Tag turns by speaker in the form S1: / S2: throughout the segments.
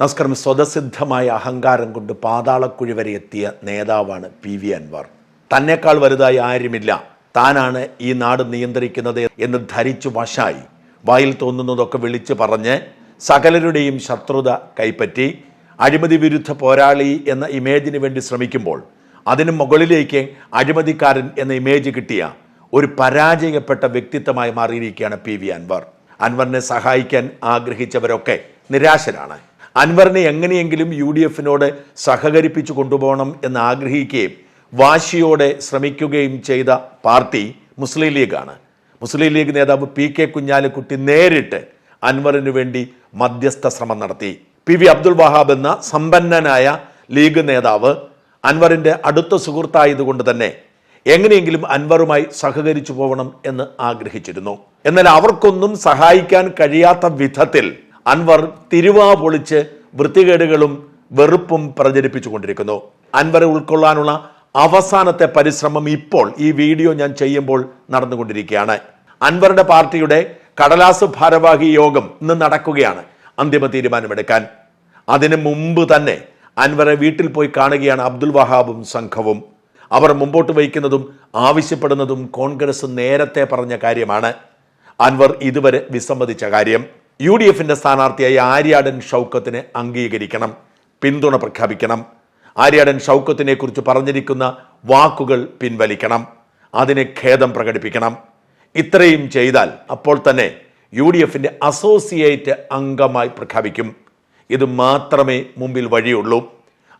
S1: നമസ്കാരം. സ്വതസിദ്ധമായ അഹങ്കാരം കൊണ്ട് പാതാളക്കുഴി വരെ എത്തിയ നേതാവാണ് പി വി അൻവർ. തന്നെക്കാൾ വലുതായി ആരുമില്ല. താനാണ് ഈ നാട് നിയന്ത്രിക്കുന്നത് എന്ന് ധരിച്ചു വശായി വായിൽ തോന്നുന്നതൊക്കെ വിളിച്ചു പറഞ്ഞ് സകലരുടെയും ശത്രുത കൈപ്പറ്റി അഴിമതി വിരുദ്ധ പോരാളി എന്ന ഇമേജിന് വേണ്ടി ശ്രമിക്കുമ്പോൾ അതിനു മുകളിലേക്ക് അഴിമതിക്കാരൻ എന്ന ഇമേജ് കിട്ടിയ ഒരു പരാജയപ്പെട്ട വ്യക്തിത്വമായി മാറിയിരിക്കുകയാണ് പി വി അൻവർ. അൻവറിനെ സഹായിക്കാൻ ആഗ്രഹിച്ചവരൊക്കെ നിരാശരാണ്. അൻവറിനെ എങ്ങനെയെങ്കിലും യു ഡി എഫിനോട് സഹകരിപ്പിച്ചു കൊണ്ടുപോകണം എന്ന് ആഗ്രഹിക്കുകയും വാശിയോടെ ശ്രമിക്കുകയും ചെയ്ത പാർട്ടി മുസ്ലിം ലീഗാണ്. മുസ്ലിം ലീഗ് നേതാവ് പി കെ കുഞ്ഞാലിക്കുട്ടി നേരിട്ട് അൻവറിന് വേണ്ടി മധ്യസ്ഥ ശ്രമം നടത്തി. പി വി അബ്ദുൽ വഹാബ് എന്ന സമ്പന്നനായ ലീഗ് നേതാവ് അൻവറിന്റെ അടുത്ത സുഹൃത്തായതുകൊണ്ട് തന്നെ എങ്ങനെയെങ്കിലും അൻവറുമായി സഹകരിച്ചു പോകണം എന്ന് ആഗ്രഹിച്ചിരുന്നു. എന്നാൽ അവർക്കൊന്നും സഹായിക്കാൻ കഴിയാത്ത വിധത്തിൽ അൻവർ തിരുവാ പൊളിച്ച് വൃത്തികേടുകളും വെറുപ്പും പ്രചരിപ്പിച്ചുകൊണ്ടിരിക്കുന്നു അൻവറെ ഉൾക്കൊള്ളാനുള്ള അവസാനത്തെ പരിശ്രമം ഇപ്പോൾ ഈ വീഡിയോ ഞാൻ ചെയ്യുമ്പോൾ നടന്നുകൊണ്ടിരിക്കുകയാണ്. അൻവറുടെ പാർട്ടിയുടെ കടലാസ് ഭാരവാഹി യോഗം ഇന്ന് നടക്കുകയാണ് അന്തിമ തീരുമാനമെടുക്കാൻ. അതിനു മുമ്പ് തന്നെ അൻവറെ വീട്ടിൽ പോയി കാണുകയാണ് അബ്ദുൽ വഹാബും സംഘവും. അവർ മുമ്പോട്ട് വയ്ക്കുന്നതും ആവശ്യപ്പെടുന്നതും കോൺഗ്രസ് നേരത്തെ പറഞ്ഞ കാര്യമാണ്. അൻവർ ഇതുവരെ വിസമ്മതിച്ച കാര്യം. യു ഡി എഫിന്റെ സ്ഥാനാർത്ഥിയായി ആര്യാടൻ ഷൗക്കത്തിനെ അംഗീകരിക്കണം പിന്തുണ പ്രഖ്യാപിക്കണം. ആര്യാടൻ ഷൗക്കത്തിനെ കുറിച്ച് പറഞ്ഞിരിക്കുന്ന വാക്കുകൾ പിൻവലിക്കണം അതിന് ഖേദം പ്രകടിപ്പിക്കണം. ഇത്രയും ചെയ്താൽ അപ്പോൾ തന്നെ യു ഡി എഫിന്റെ അസോസിയേറ്റ് അംഗമായി പ്രഖ്യാപിക്കും. ഇത് മാത്രമേ മുമ്പിൽ വഴിയുള്ളൂ.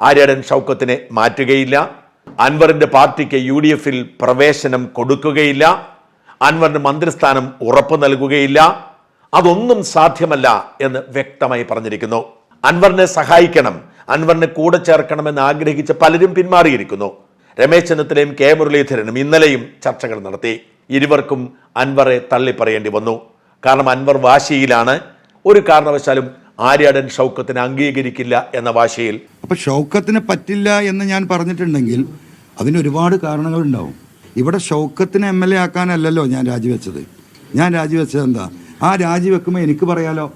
S1: ആര്യാടൻ ഷൗക്കത്തിനെ മാറ്റുകയില്ല. അൻവറിന്റെ പാർട്ടിക്ക് യു ഡി എഫിൽ പ്രവേശനം കൊടുക്കുകയില്ല. അൻവറിന് മന്ത്രിസ്ഥാനം ഉറപ്പു നൽകുകയില്ല. അതൊന്നും സാധ്യമല്ല എന്ന് വ്യക്തമായി പറഞ്ഞിരിക്കുന്നു. അൻവറിനെ സഹായിക്കണം. അൻവറിനെ കൂടെ ചേർക്കണമെന്ന് ആഗ്രഹിച്ച പലരും പിന്മാറിയിരിക്കുന്നു. രമേശ് ചെന്നിത്തലയും കെ മുരളീധരനും ഇന്നലെയും ചർച്ചകൾ നടത്തി. ഇരുവർക്കും അൻവറെ തള്ളിപ്പറയേണ്ടി വന്നു. കാരണം അൻവർ വാശിയിലാണ്. ഒരു കാരണവശാലും ആര്യാടൻ ഷൗക്കത്തിനെ അംഗീകരിക്കില്ല എന്ന വാശിയിൽ.
S2: അപ്പൊ ഷൗക്കത്തിന് പറ്റില്ല എന്ന് ഞാൻ പറഞ്ഞിട്ടുണ്ടെങ്കിൽ അതിന് ഒരുപാട് കാരണങ്ങളുണ്ടാവും. ഇവിടെ ഷൗക്കത്തിന് എം എൽ എ ആക്കാനല്ലല്ലോ ഞാൻ രാജിവെച്ചത്. ഞാൻ രാജിവെച്ചത് എന്താ? ആ രാജിവെക്കുമ്പോൾ എനിക്ക് പറയാലോ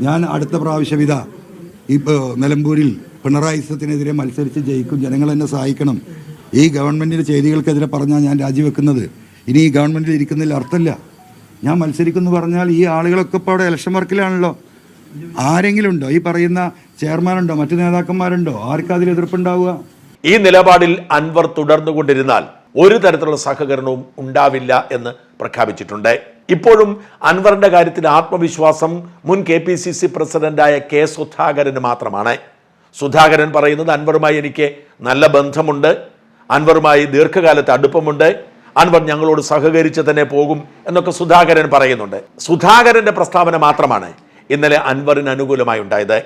S2: ഞാൻ അടുത്ത പ്രാവശ്യം ഇതാ ഇപ്പോൾ നിലമ്പൂരിൽ പിണറായി സത്തിനെതിരെ മത്സരിച്ച് ജയിക്കും ജനങ്ങൾ എന്നെ സഹായിക്കണം. ഈ ഗവൺമെന്റിന്റെ ചെയ്തികൾക്കെതിരെ പറഞ്ഞാൽ ഞാൻ രാജിവെക്കുന്നത് ഇനി ഈ ഗവൺമെന്റിൽ ഇരിക്കുന്നതിൽ അർത്ഥമില്ല. ഞാൻ മത്സരിക്കുന്നു പറഞ്ഞാൽ ഈ ആളുകളൊക്കെ ഇപ്പോൾ അവിടെ ഇലക്ഷൻ വർക്കിലാണല്ലോ. ആരെങ്കിലും ഉണ്ടോ ഈ പറയുന്ന ചെയർമാനുണ്ടോ? മറ്റു നേതാക്കന്മാരുണ്ടോ? ആർക്കും അതിൽ എതിർപ്പുണ്ടാവുക?
S1: ഈ നിലപാടിൽ അൻവർ തുടർന്നുകൊണ്ടിരുന്നാൽ ഒരു തരത്തിലുള്ള സഹകരണവും ഉണ്ടാവില്ല എന്ന് പ്രഖ്യാപിച്ചിട്ടുണ്ട്. ഇപ്പോഴും അൻവറിന്റെ കാര്യത്തിൽ ആത്മവിശ്വാസം മുൻ കെ പി സി സി പ്രസിഡന്റായ കെ സുധാകരന് മാത്രമാണ്. സുധാകരൻ പറയുന്നത് അൻവറുമായി എനിക്ക് നല്ല ബന്ധമുണ്ട്. അൻവറുമായി ദീർഘകാലത്തെ അടുപ്പമുണ്ട്. അൻവർ ഞങ്ങളോട് സഹകരിച്ച് തന്നെ പോകും എന്നൊക്കെ സുധാകരൻ പറയുന്നുണ്ട്. സുധാകരന്റെ പ്രസ്താവന മാത്രമാണ് ഇന്നലെ അൻവറിന് അനുകൂലമായി ഉണ്ടായത്.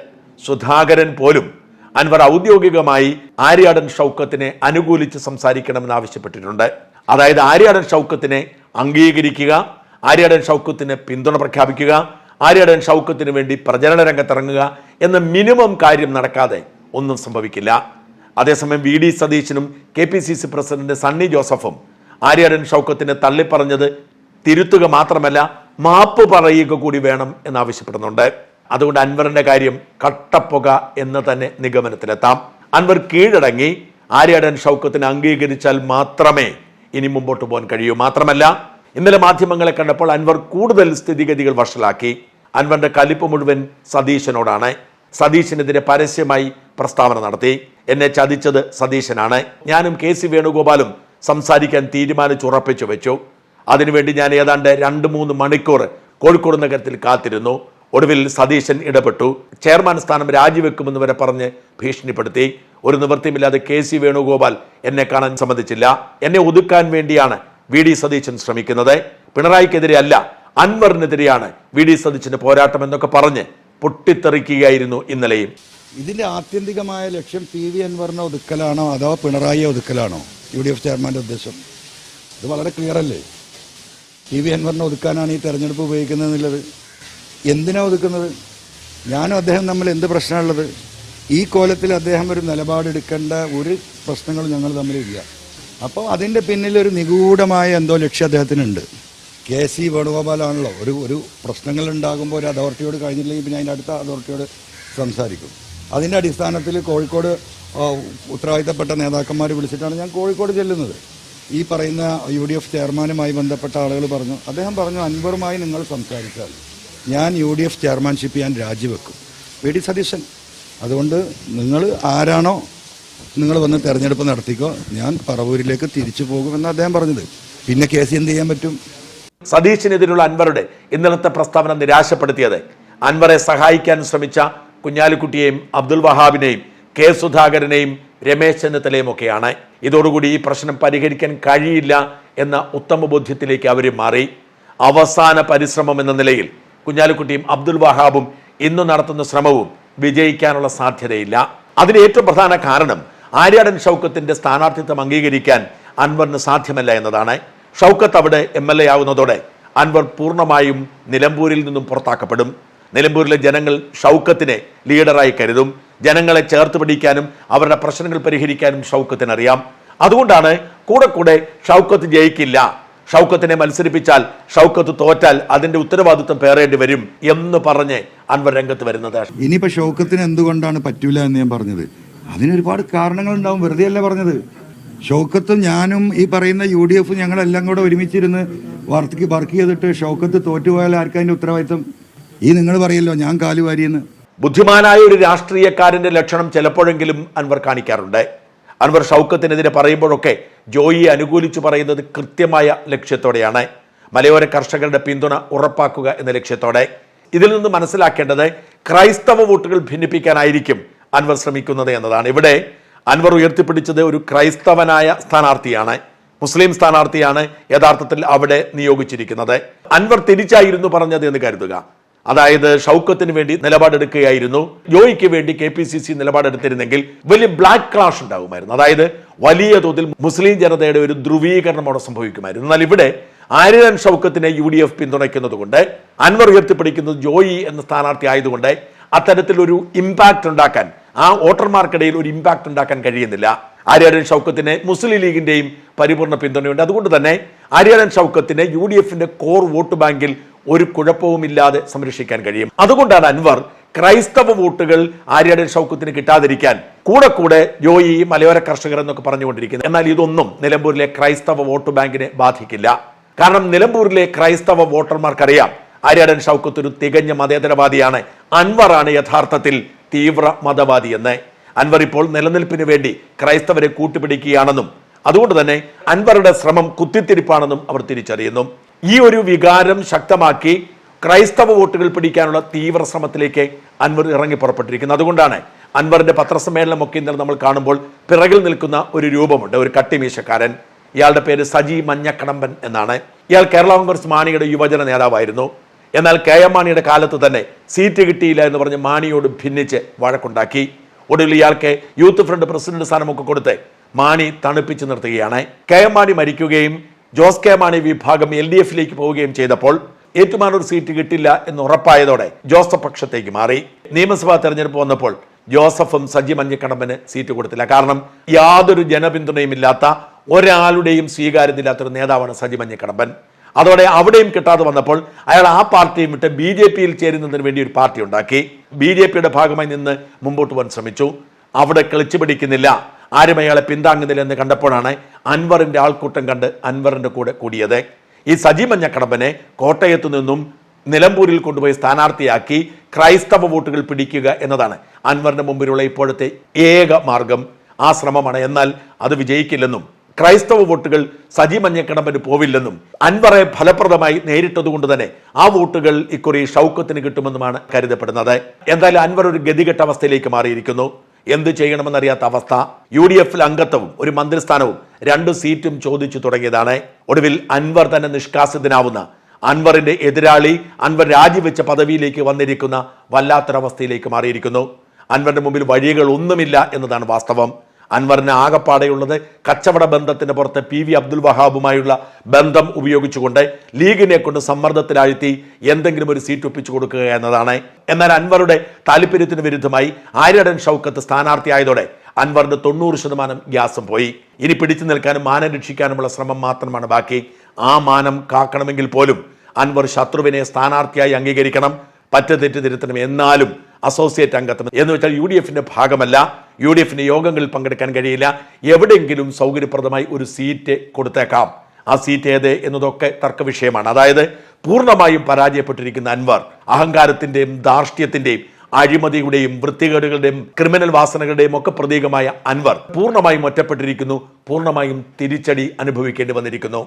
S1: സുധാകരൻ പോലും അൻവർ ഔദ്യോഗികമായി ആര്യാടൻ ഷൗക്കത്തിനെ അനുകൂലിച്ച് സംസാരിക്കണമെന്ന് ആവശ്യപ്പെട്ടിട്ടുണ്ട്. അതായത് ആര്യാടൻ ഷൗക്കത്തിനെ അംഗീകരിക്കുക ആര്യാടൻ ഷൗക്കത്തിന് പിന്തുണ പ്രഖ്യാപിക്കുക ആര്യാടൻ ഷൗക്കത്തിന് വേണ്ടി പ്രചരണ രംഗത്തിറങ്ങുക എന്ന മിനിമം കാര്യം നടക്കാതെ ഒന്നും സംഭവിക്കില്ല. അതേസമയം വി ഡി സതീശനും K P C C president Sunny ജോസഫും ആര്യാടൻ ഷൗക്കത്തിനെ തള്ളിപ്പറഞ്ഞത് തിരുത്തുക മാത്രമല്ല മാപ്പ് പറയുക കൂടി വേണം എന്നാവശ്യപ്പെടുന്നുണ്ട്. അതുകൊണ്ട് അൻവറിന്റെ കാര്യം കട്ടപ്പുക എന്ന് തന്നെ നിഗമനത്തിലെത്താം. അൻവർ കീഴടങ്ങി ആര്യാടൻ ഷൗക്കത്തിന് അംഗീകരിച്ചാൽ മാത്രമേ ഇനി മുമ്പോട്ട് പോകാൻ കഴിയൂ. മാത്രമല്ല ഇന്നലെ മാധ്യമങ്ങളെ കണ്ടപ്പോൾ അൻവർ കൂടുതൽ സ്ഥിതിഗതികൾ വഷളാക്കി. അൻവറിന്റെ കലിപ്പ് മുഴുവൻ സതീശനോടാണ്. സതീശനെതിരെ പരസ്യമായി പ്രസ്താവന നടത്തി. എന്നെ ചതിച്ചത് സതീശനാണ്. ഞാനും കെ സി വേണുഗോപാലും സംസാരിക്കാൻ തീരുമാനിച്ചുറപ്പിച്ചു വെച്ചു. അതിനുവേണ്ടി ഞാൻ ഏതാണ്ട് രണ്ട് മൂന്ന് മണിക്കൂർ കോഴിക്കോട് നഗരത്തിൽ കാത്തിരുന്നു. ഒടുവിൽ സതീശൻ ഇടപെട്ടു. ചെയർമാൻ സ്ഥാനം രാജിവെക്കുമെന്ന് വരെ പറഞ്ഞ് ഭീഷണിപ്പെടുത്തി. ഒരു നിവൃത്തിയുമില്ലാതെ കെ സി വേണുഗോപാൽ എന്നെ കാണാൻ സമ്മതിച്ചില്ല. എന്നെ ഒതുക്കാൻ വേണ്ടിയാണ് വി ഡി സതീശൻ ശ്രമിക്കുന്നത്. പിണറായിക്കെതിരെ അല്ല അൻവറിനെതിരെയാണ് വി ഡി സതീശന്റെ പോരാട്ടം എന്നൊക്കെ പറഞ്ഞ് പൊട്ടിത്തെറിക്കുകയായിരുന്നു ഇന്നലെയും.
S2: ഇതിന്റെ ആത്യന്തികമായ ലക്ഷ്യം പി വി അൻവറിനെ ഒതുക്കലാണോ അതോ പിണറായിയെ ഒതുക്കലാണോ? യു ഡി എഫ് ചെയർമാന്റെ ഉദ്ദേശം. ഇത് വളരെ ക്ലിയർ അല്ലേ? പി വി അൻവറിനെ ഒതുക്കാനാണ് ഈ തെരഞ്ഞെടുപ്പ് ഉപയോഗിക്കുന്നത് എന്നുള്ളത് എന്തിനാ ഒതുക്കുന്നത്? ഞാനും അദ്ദേഹം തമ്മിൽ എന്ത് പ്രശ്നമുള്ളത് ഈ കോലത്തിൽ അദ്ദേഹം ഒരു നിലപാടെടുക്കേണ്ട ഒരു പ്രശ്നങ്ങളും ഞങ്ങൾ തമ്മിലില്ല. അപ്പോൾ അതിന്റെ പിന്നിലൊരു നിഗൂഢമായ എന്തോ ലക്ഷ്യം അദ്ദേഹത്തിനുണ്ട്. കെ സി വേണുഗോപാലാണല്ലോ. ഒരു ഒരു പ്രശ്നങ്ങൾ ഉണ്ടാകുമ്പോൾ ഒരു അതോറിറ്റിയോട് കഴിഞ്ഞില്ലെങ്കിൽ പിന്നെ അതിന്റെ അടുത്ത അതോറിറ്റിയോട് സംസാരിക്കും. അതിന്റെ അടിസ്ഥാനത്തിൽ കോഴിക്കോട് ഉത്തരവാദിത്തപ്പെട്ട നേതാക്കന്മാർ വിളിച്ചിട്ടാണ് ഞാൻ കോഴിക്കോട് ചെല്ലുന്നത്. ഈ പറയുന്ന യു ഡി എഫ് ചെയർമാനുമായി ബന്ധപ്പെട്ട ആളുകൾ പറഞ്ഞു അദ്ദേഹം പറഞ്ഞു അൻവറുമായി നിങ്ങൾ സംസാരിച്ചാൽ ഞാൻ യു ഡി എഫ് ചെയർമാൻഷിപ്പ് ഞാൻ രാജിവെക്കും. വി ഡി സതീശൻ അതുകൊണ്ട് നിങ്ങൾ ആരാണോ നിങ്ങൾ വന്ന് തെരഞ്ഞെടുപ്പ് നടത്തിക്കോ. ഞാൻ പറവൂരിലേക്ക് തിരിച്ചു പോകുമെന്ന് അദ്ദേഹം പറഞ്ഞത്. പിന്നെ കേസ് എന്ത് ചെയ്യാൻ പറ്റും?
S1: സതീഷിനെതിരുള്ള അൻവറുടെ ഇന്നലത്തെ പ്രസ്താവന നിരാശപ്പെടുത്തിയത്. അൻവറെ സഹായിക്കാൻ ശ്രമിച്ച കുഞ്ഞാലിക്കുട്ടിയെയും അബ്ദുൽ വഹാബിനെയും കെ സുധാകരനെയും രമേശ് ചെന്നിത്തലയും ഒക്കെയാണ്. ഇതോടുകൂടി ഈ പ്രശ്നം പരിഹരിക്കാൻ കഴിയില്ല എന്ന ഉത്തമ ബോധ്യത്തിലേക്ക് അവർ മാറി. അവസാന പരിശ്രമം എന്ന നിലയിൽ കുഞ്ഞാലിക്കുട്ടിയും അബ്ദുൽ വഹാബും ഇന്ന് നടത്തുന്ന ശ്രമവും വിജയിക്കാനുള്ള സാധ്യതയില്ല. അതിന് ഏറ്റവും പ്രധാന കാരണം ആര്യാടൻ ഷൗക്കത്തിന്റെ സ്ഥാനാർത്ഥിത്വം അംഗീകരിക്കാൻ അൻവറിന് സാധ്യമല്ല എന്നതാണ്. ഷൗക്കത്ത് അവിടെ എം എൽ എ ആവുന്നതോടെ അൻവർ പൂർണമായും നിലമ്പൂരിൽ നിന്നും പുറത്താക്കപ്പെടും. നിലമ്പൂരിലെ ജനങ്ങൾ ഷൗക്കത്തിനെ ലീഡറായി കരുതും. ജനങ്ങളെ ചേർത്ത് പിടിക്കാനും അവരുടെ പ്രശ്നങ്ങൾ പരിഹരിക്കാനും ഷൗക്കത്തിനറിയാം. അതുകൊണ്ടാണ് കൂടെ കൂടെ ഷൗക്കത്ത് ജയിക്കില്ല. ഷൗക്കത്തിനെ മത്സരിപ്പിച്ചാൽ ഷൗക്കത്ത് തോറ്റാൽ അതിന്റെ ഉത്തരവാദിത്വം പേറേണ്ടി വരും എന്ന് പറഞ്ഞ് അൻവർ രംഗത്ത് വരുന്നത്.
S2: ഇനിയിപ്പോ ഷൗക്കത്തിന് എന്തുകൊണ്ടാണ് പറ്റൂല എന്ന് ഞാൻ പറഞ്ഞത്? അതിനൊരുപാട് കാരണങ്ങളുണ്ടാവും വെറുതെ അല്ല പറഞ്ഞത്. ഷൗക്കത്തും ഞാനും ഈ പറയുന്ന യു ഡി എഫ് ഞങ്ങളെല്ലാം കൂടെ ഒരുമിച്ചിരുന്ന് വർക്ക് വർക്ക് ചെയ്തിട്ട് ഷൗക്കത്ത് തോറ്റുപോയാൽ ആർക്കും അതിന്റെ ഉത്തരവാദിത്തം ഈ നിങ്ങൾ പറയല്ലോ ഞാൻ കാലുവാരിയെന്ന്
S1: ബുദ്ധിമാനായ ഒരു രാഷ്ട്രീയക്കാരന്റെ ലക്ഷണം ചിലപ്പോഴെങ്കിലും അൻവർ കാണിക്കാറുണ്ട്. അൻവർ ഷൗക്കത്തിനെതിരെ പറയുമ്പോഴൊക്കെ ജോയിയെ അനുകൂലിച്ചു പറയുന്നത് കൃത്യമായ ലക്ഷ്യത്തോടെയാണ്. മലയോര കർഷകരുടെ പിന്തുണ ഉറപ്പാക്കുക എന്ന ലക്ഷ്യത്തോടെ. ഇതിൽ നിന്ന് മനസ്സിലാക്കേണ്ടത് ക്രൈസ്തവ വോട്ടുകൾ ഭിന്നിപ്പിക്കാനായിരിക്കും അൻവർ ശ്രമിക്കുന്നത് എന്നതാണ്. ഇവിടെ അൻവർ ഉയർത്തിപ്പിടിച്ചത് ഒരു ക്രൈസ്തവനായ സ്ഥാനാർത്ഥിയാണ്. മുസ്ലിം സ്ഥാനാർത്ഥിയാണ് യഥാർത്ഥത്തിൽ അവിടെ നിയോഗിച്ചിരിക്കുന്നത്. അൻവർ തിരിച്ചായിരുന്നു പറഞ്ഞത് എന്ന് കരുതുക. അതായത് ഷൗക്കത്തിന് വേണ്ടി നിലപാടെടുക്കുകയായിരുന്നു. ജോയിക്ക് വേണ്ടി കെ പി സി സി നിലപാടെടുത്തിരുന്നെങ്കിൽ വലിയ ബ്ലാക്ക് ക്ലാഷ് ഉണ്ടാകുമായിരുന്നു. അതായത് വലിയ തോതിൽ മുസ്ലിം ജനതയുടെ ഒരു ധ്രുവീകരണം അവിടെ സംഭവിക്കുമായിരുന്നു. എന്നാൽ ഇവിടെ ആര്യൻ ഷൗക്കത്തിനെ യു ഡി എഫ് പിന്തുണയ്ക്കുന്നത് കൊണ്ട് അൻവർ ഉയർത്തിപ്പിടിക്കുന്നത് ജോയി എന്ന സ്ഥാനാർത്ഥി ആയതുകൊണ്ട് അത്തരത്തിലൊരു ഇമ്പാക്ട് ഉണ്ടാക്കാൻ ആ വോട്ടർമാർക്കിടയിൽ ഒരു ഇമ്പാക്ട് ഉണ്ടാക്കാൻ കഴിയുന്നില്ല. ആര്യാടൻ ഷൗക്കത്തിന് മുസ്ലിം ലീഗിന്റെയും പരിപൂർണ പിന്തുണയുണ്ട്. അതുകൊണ്ട് തന്നെ ആര്യാടൻ ഷൗക്കത്തിന് യു ഡി എഫിന്റെ കോർ വോട്ട് ബാങ്കിൽ ഒരു കുഴപ്പവുമില്ലാതെ സംരക്ഷിക്കാൻ കഴിയും. അതുകൊണ്ടാണ് അൻവർ ക്രൈസ്തവ വോട്ടുകൾ ആര്യാടൻ ഷൗക്കത്തിന് കിട്ടാതിരിക്കാൻ കൂടെ കൂടെ ജോയി മലയോര കർഷകർ എന്നൊക്കെ പറഞ്ഞുകൊണ്ടിരിക്കുന്നത്. എന്നാൽ ഇതൊന്നും നിലമ്പൂരിലെ ക്രൈസ്തവ വോട്ട് ബാങ്കിനെ ബാധിക്കില്ല. കാരണം നിലമ്പൂരിലെ ക്രൈസ്തവ വോട്ടർമാർക്കറിയാം ആര്യാടൻ ഷൗക്കത്ത് ഒരു തികഞ്ഞ മതേതരവാദിയാണ്. അൻവറാണ് യഥാർത്ഥത്തിൽ തീവ്ര മതവാദി എന്ന് അൻവർ ഇപ്പോൾ നിലനിൽപ്പിന് വേണ്ടി ക്രൈസ്തവരെ കൂട്ടുപിടിക്കുകയാണെന്നും അതുകൊണ്ട് തന്നെ അൻവറുടെ ശ്രമം കുത്തിത്തിരിപ്പാണെന്നും അവർ തിരിച്ചറിയുന്നു. ഈ ഒരു വികാരം ശക്തമാക്കി ക്രൈസ്തവ വോട്ടുകൾ പിടിക്കാനുള്ള തീവ്ര ശ്രമത്തിലേക്ക് അൻവർ ഇറങ്ങി പുറപ്പെട്ടിരിക്കുന്നത് അതുകൊണ്ടാണ് അൻവറിന്റെ പത്രസമ്മേളനമൊക്കെ ഇന്നലെ നമ്മൾ കാണുമ്പോൾ പിറകിൽ നിൽക്കുന്ന ഒരു രൂപമുണ്ട്. ഒരു കട്ടിമീശക്കാരൻ. ഇയാളുടെ പേര് സജി മഞ്ഞക്കടമ്പൻ എന്നാണ്. ഇയാൾ കേരള കോൺഗ്രസ് മാണിയുടെ യുവജന നേതാവായിരുന്നു. എന്നാൽ കെ എം മാണിയുടെ കാലത്ത് തന്നെ സീറ്റ് കിട്ടിയില്ല എന്ന് പറഞ്ഞ് മാണിയോട് ഭിന്നിച്ച് വഴക്കുണ്ടാക്കി. ഒടുവിൽ ഇയാൾക്ക് യൂത്ത് ഫ്രണ്ട് പ്രസിഡന്റ് സ്ഥാനമൊക്കെ കൊടുത്ത് മാണി തണുപ്പിച്ചു നിർത്തുകയാണ്. കെ എം മാണി മരിക്കുകയും ജോസ് കെ മാണി വിഭാഗം എൽ ഡി എഫിലേക്ക് പോവുകയും ചെയ്തപ്പോൾ ഏറ്റുമാനൂർ സീറ്റ് കിട്ടില്ല എന്ന് ഉറപ്പായതോടെ ജോസഫ് പക്ഷത്തേക്ക് മാറി. നിയമസഭാ തെരഞ്ഞെടുപ്പ് വന്നപ്പോൾ ജോസഫും സജി മഞ്ഞക്കടമ്പന് സീറ്റ് കൊടുത്തില്ല. കാരണം യാതൊരു ജനപിന്തുണയും ഇല്ലാത്ത ഒരാളുടെയും സ്വീകാര്യതയില്ലാത്തൊരു നേതാവാണ് സജി മഞ്ഞക്കടമ്പൻ അതോടെ അവിടെയും കിട്ടാതെ വന്നപ്പോൾ അയാൾ ആ പാർട്ടിയും വിട്ട് ബി ജെ പിയിൽ ചേരുന്നതിന് വേണ്ടി ഒരു പാർട്ടി ഉണ്ടാക്കി. ബി ജെ പിയുടെ ഭാഗമായി നിന്ന് മുമ്പോട്ട് പോകാൻ ശ്രമിച്ചു. അവിടെ കളിച്ചു പിടിക്കുന്നില്ല. ആരും അയാളെ പിന്താങ്ങുന്നില്ല എന്ന് കണ്ടപ്പോഴാണ് അൻവറിന്റെ ആൾക്കൂട്ടം കണ്ട് അൻവറിന്റെ കൂടെ കൂടിയത്. ഈ സജി മഞ്ഞക്കടമ്പനെ കോട്ടയത്തു നിന്നും നിലമ്പൂരിൽ കൊണ്ടുപോയി സ്ഥാനാർത്ഥിയാക്കി ക്രൈസ്തവ വോട്ടുകൾ പിടിക്കുക എന്നതാണ് അൻവറിന്റെ മുമ്പിലുള്ള ഇപ്പോഴത്തെ ഏക മാർഗം. ആ ശ്രമമാണ്. എന്നാൽ അത് വിജയിക്കില്ലെന്നും ക്രൈസ്തവ വോട്ടുകൾ സജി മഞ്ഞക്കടമ്പന് പോവില്ലെന്നും അൻവറെ ഫലപ്രദമായി നേരിട്ടതുകൊണ്ട് തന്നെ ആ വോട്ടുകൾ ഇക്കുറി ഷൗക്കത്തിന് കിട്ടുമെന്നുമാണ് കരുതപ്പെടുന്നത്. എന്തായാലും അൻവർ ഒരു ഗതികെട്ട അവസ്ഥയിലേക്ക് മാറിയിരിക്കുന്നു. എന്ത് ചെയ്യണമെന്നറിയാത്ത അവസ്ഥ. യു ഡി എഫിൽ അംഗത്വവും ഒരു മന്ത്രിസ്ഥാനവും രണ്ട് സീറ്റും ചോദിച്ചു തുടങ്ങിയതാണ്. ഒടുവിൽ അൻവർ തന്നെ നിഷ്കാസിതനാവുന്ന അൻവറിന്റെ എതിരാളി അൻവർ രാജിവെച്ച പദവിയിലേക്ക് വന്നിരിക്കുന്ന വല്ലാത്തൊരവസ്ഥയിലേക്ക് മാറിയിരിക്കുന്നു. അൻവറിന്റെ മുമ്പിൽ വഴികൾ ഒന്നുമില്ല എന്നതാണ് വാസ്തവം. അൻവറിന് ആകപ്പാടെയുള്ളത് കച്ചവട ബന്ധത്തിന് പുറത്ത് പി വി അബ്ദുൽ വഹാബുമായുള്ള ബന്ധം ഉപയോഗിച്ചുകൊണ്ട് ലീഗിനെ കൊണ്ട് സമ്മർദ്ദത്തിലാഴ്ത്തി എന്തെങ്കിലും ഒരു സീറ്റ് ഒപ്പിച്ചു കൊടുക്കുക എന്നതാണ്. എന്നാൽ അൻവറുടെ താല്പര്യത്തിന് വിരുദ്ധമായി ആര്യടൻ ഷൗക്കത്ത് സ്ഥാനാർത്ഥിയായതോടെ അൻവറിന്റെ തൊണ്ണൂറ് ശതമാനം ഗ്യാസും പോയി. ഇനി പിടിച്ചു നിൽക്കാനും മാനം രക്ഷിക്കാനുമുള്ള ശ്രമം മാത്രമാണ് ബാക്കി. ആ മാനം കാക്കണമെങ്കിൽ പോലും അൻവർ ശത്രുവിനെ സ്ഥാനാർത്ഥിയായി അംഗീകരിക്കണം. പറ്റ തെറ്റ് തിരുത്തണം എന്നാലും അസോസിയേറ്റ് അംഗത്വം. എന്ന് വെച്ചാൽ യു ഡി എഫിന്റെ ഭാഗമല്ല. യു ഡി എഫിന്റെ യോഗങ്ങളിൽ പങ്കെടുക്കാൻ കഴിയില്ല. എവിടെയെങ്കിലും സൗകര്യപ്രദമായി ഒരു സീറ്റ് കൊടുത്തേക്കാം. ആ സീറ്റ് ഏത് എന്നതൊക്കെ തർക്ക വിഷയമാണ്. അതായത് പൂർണമായും പരാജയപ്പെട്ടിരിക്കുന്ന അൻവർ അഹങ്കാരത്തിന്റെയും ധാർഷ്ട്യത്തിന്റെയും അഴിമതിയുടെയും വൃത്തികേടുകളുടെയും ക്രിമിനൽ വാസനകളുടെയും ഒക്കെ പ്രതീകമായ അൻവർ പൂർണമായും ഒറ്റപ്പെട്ടിരിക്കുന്നു. പൂർണമായും തിരിച്ചടി അനുഭവിക്കേണ്ടി വന്നിരിക്കുന്നു.